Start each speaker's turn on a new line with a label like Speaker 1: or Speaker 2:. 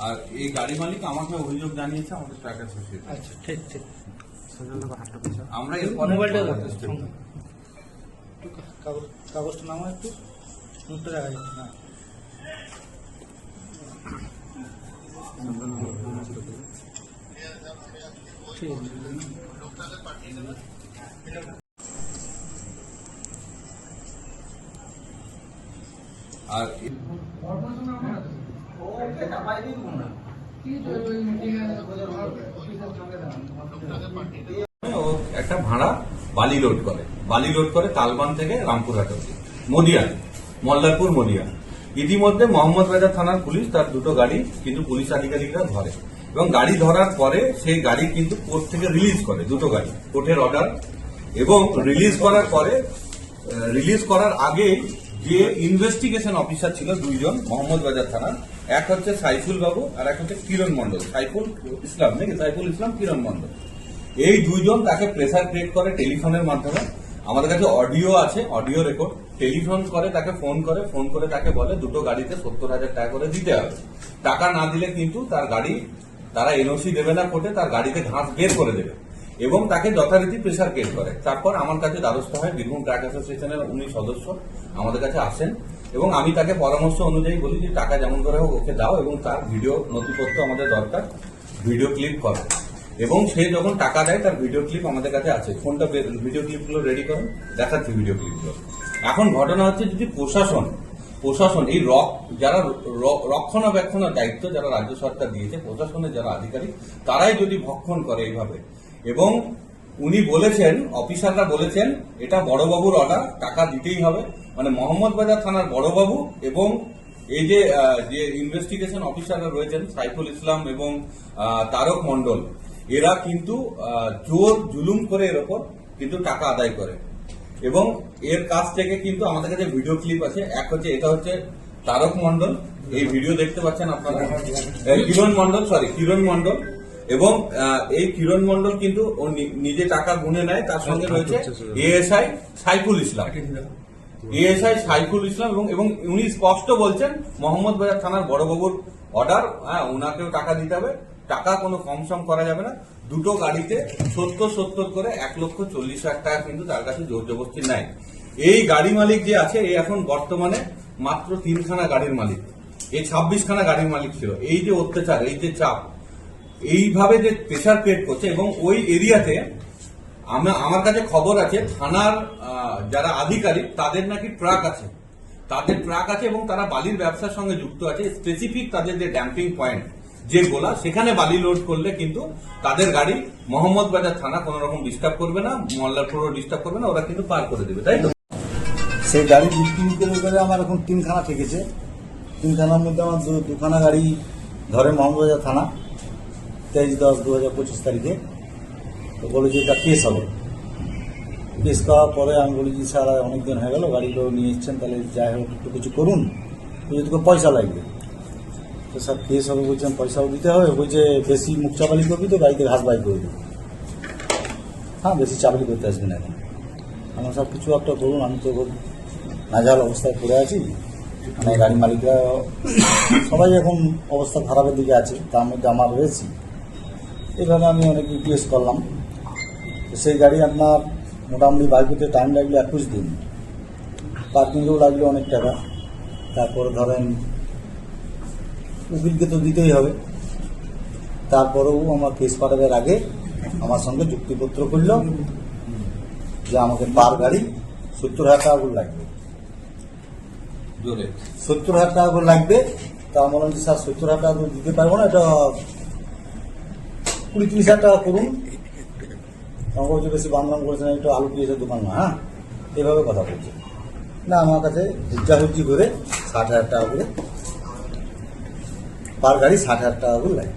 Speaker 1: আর এই গাড়ি মালিক আমাকে অভিযোগ জানিয়েছে আমাদের ট্রাক অ্যাসোসিয়েশন
Speaker 2: আচ্ছা ঠিক ঠিক।
Speaker 1: আমরা এরপরে
Speaker 2: মোবাইলটা কাগজ কাগজটা নামা একটু। মুখটা দেখা যাচ্ছে না। ঠিক আছে।
Speaker 1: আর ও একটা ভাড়া বালি লোড করে। বালি লোড করে তালবান থেকে রামপুরহাট অব্দি মদিয়ান মল্লারপুর মদিয়ান ইতিমধ্যে মোহাম্মদ রাজা থানার পুলিশ তার দুটো গাড়ি কিন্তু পুলিশ আধিকারিকরা ধরে। এবং গাড়ি ধরার পরে সেই গাড়ি কিন্তু কোর্ট থেকে রিলিজ করে দুটো গাড়ি কোর্টের অর্ডার এবং রিলিজ করার পরে রিলিজ করার আগে যে ইনভেস্টিগেশন অফিসার ছিল দুইজন, মোহাম্মদ বাজার থানার এক হচ্ছে সাইফুল বাবু আর এক হচ্ছে কিরণ মন্ডল সাইফুল ইসলাম নাকি? সাইফুল ইসলাম, কিরণ মন্ডল এই দুইজন তাকে প্রেসার ক্রিয়েট করে টেলিফোনের মাধ্যমে। আমাদের কাছে অডিও আছে অডিও রেকর্ড টেলিফোন করে, তাকে ফোন করে ফোন করে তাকে বলে, দুটো গাড়িতে সত্তর হাজার টাকা করে দিতে হবে। টাকা না দিলে কিন্তু তার গাড়ি, তারা এনওসি দেবে না কোর্টে, তার গাড়িতে ঘাস বের করে দেবে। এবং তাকে যথারীতি প্রেসার ক্রিয়েট করে। তারপর আমার কাছে দ্বারস্থ হয় বীরভূম ট্রাক অ্যাসোসিয়েশনের উনি সদস্য, আমাদের কাছে আসেন এবং আমি তাকে পরামর্শ অনুযায়ী বলি যে টাকা যেমন করে হোক ওকে দাও এবং তার ভিডিও নথিপত্র আমাদের দরকার ভিডিও ক্লিপ করো এবং সে যখন টাকা দেয়, তার ভিডিও ক্লিপ আমাদের কাছে আছে। ফোনটা ভিডিও ক্লিপগুলো রেডি করুন, দেখাচ্ছি ভিডিও ক্লিপগুলো এখন ঘটনা হচ্ছে যদি প্রশাসন প্রশাসন, এই রক, যারা রক্ষণাবেক্ষণের দায়িত্ব যারা রাজ্য সরকার দিয়েছে, প্রশাসনের যারা আধিকারিক, তারাই যদি ভক্ষণ করে এইভাবে এবং উনি বলেছেন অফিসাররা বলেছেন এটা বড়বাবুর অর্ডার টাকা দিতেই হবে। মানে মোহাম্মদ বাজার থানার বড়বাবু এবং এই যে যে ইনভেস্টিগেশন অফিসাররা রয়েছেন সাইফুল ইসলাম এবং তারক মন্ডল এরা কিন্তু জোর জুলুম করে এর ওপর কিন্তু টাকা আদায় করে। এবং এর কাছ থেকে কিন্তু আমাদের কাছে ভিডিও ক্লিপ আছে। এক হচ্ছে এটা হচ্ছে তারক মন্ডল এই ভিডিও দেখতে পাচ্ছেন আপনারা? এ, কিরণ মন্ডল সরি কিরণ মন্ডল এবং এই কিরণ মন্ডল কিন্তু ও নিজে টাকা গুনে নেয় তার সঙ্গে রয়েছে এএসআই সাইফুল ইসলাম। এএসআই সাইফুল ইসলাম এবং এবং উনি স্পষ্ট বলছেন মোহাম্মদ বাজার থানার বড়বাবুর অর্ডার হ্যাঁ ওনাকেও টাকা দিতে হবে টাকা কোনো কম সম করা যাবে না। দুটো গাড়িতে সত্তর সত্তর করে এক লক্ষ চল্লিশ হাজার টাকা কিন্তু তার কাছে জোর জবস্তি নাই এই গাড়ি মালিক যে আছে এই এখন বর্তমানে মাত্র তিনখানা গাড়ির মালিক। এই ছাব্বিশ খানা গাড়ির মালিক ছিল। এই যে অত্যাচার এই যে চাপ এইভাবে যে প্রেশার ক্রিয়েট করছে এবং ওই এরিয়াতে আমার কাছে খবর আছে, থানার যারা আধিকারিক, তাদের নাকি ট্রাক আছে। তাদের ট্রাক আছে এবং তারা বালির ব্যবসার সঙ্গে যুক্ত আছে। স্পেসিফিক তাদের যে ড্যাম্পিং পয়েন্ট যে গোলা, সেখানে বালি লোড করলে কিন্তু তাদের গাড়ি মোহাম্মদ বাজার থানা কোনো রকম ডিস্টার্ব করবে না, মল্লারপুরও ডিস্টার্ব করবে না, ওরা কিন্তু পার করে দেবে, তাই তো?
Speaker 3: সেই গাড়ি বিক্রি করে করে আমার এখন তিনখানা ঠেকেছে। তিনখানার মধ্যে আমার দুখানা গাড়ি ধরে মোহাম্মদবাজার থানা। তেইশ দশ দু হাজার পঁচিশ তারিখে। তো বলে যে এটা কেস হবে। কেস করার পরে আমি বলি যে স্যার অনেক দিন হয়ে গেল গাড়িগুলো নিয়ে এসছেন, তাহলে যাই হোক, একটু কিছু করুন। যদি তোকে পয়সা লাগবে। তো স্যার কেস হবে বলছেন পয়সাও দিতে হবে। বলছে, বেশি মুখ চাপালি করবি তো, গাড়িতে ঘাস বাই করে দেবো। হ্যাঁ বেশি চাপালি করতে আসবে না এখন। আমার সব কিছু একটা করুন আমি তো নাজাল অবস্থায় পড়ে আছি। মানে গাড়ি মালিকরা সবাই এখন অবস্থা খারাপের দিকে আছে, তার মধ্যে আমার রয়েছি। এভাবে আমি অনেক রিকোয়েস্ট করলাম। সেই গাড়ি আপনার মোটামুটি বাইক করতে টাইম লাগল একুশ দিন। পার্কিংয়েও লাগল অনেক টাকা। তারপরে ধরেন উকিলকে তো দিতেই হবে। তারপরেও আমার কেস পাঠাবার আগে আমার সঙ্গে চুক্তিপত্র করল যে আমাকে পার গাড়ি সত্তর হাজার টাকা করে লাগবে। সত্তর হাজার টাকা করে লাগবে। তা আমার বললাম যে স্যার সত্তর হাজার টাকা দিতে পারব না? এটা কুড়ি তিরিশ হাজার টাকা করুন। আমার বলছে বেশি বাংলাম করেছে না, একটু আলু পেঁয়াজের দোকান না হ্যাঁ? এভাবে কথা বলছে। না, আমার কাছে হুজ্জাহুজ্জি করে ষাট হাজার টাকা করে, পার গাড়ি ষাট হাজার টাকা করে লাগে।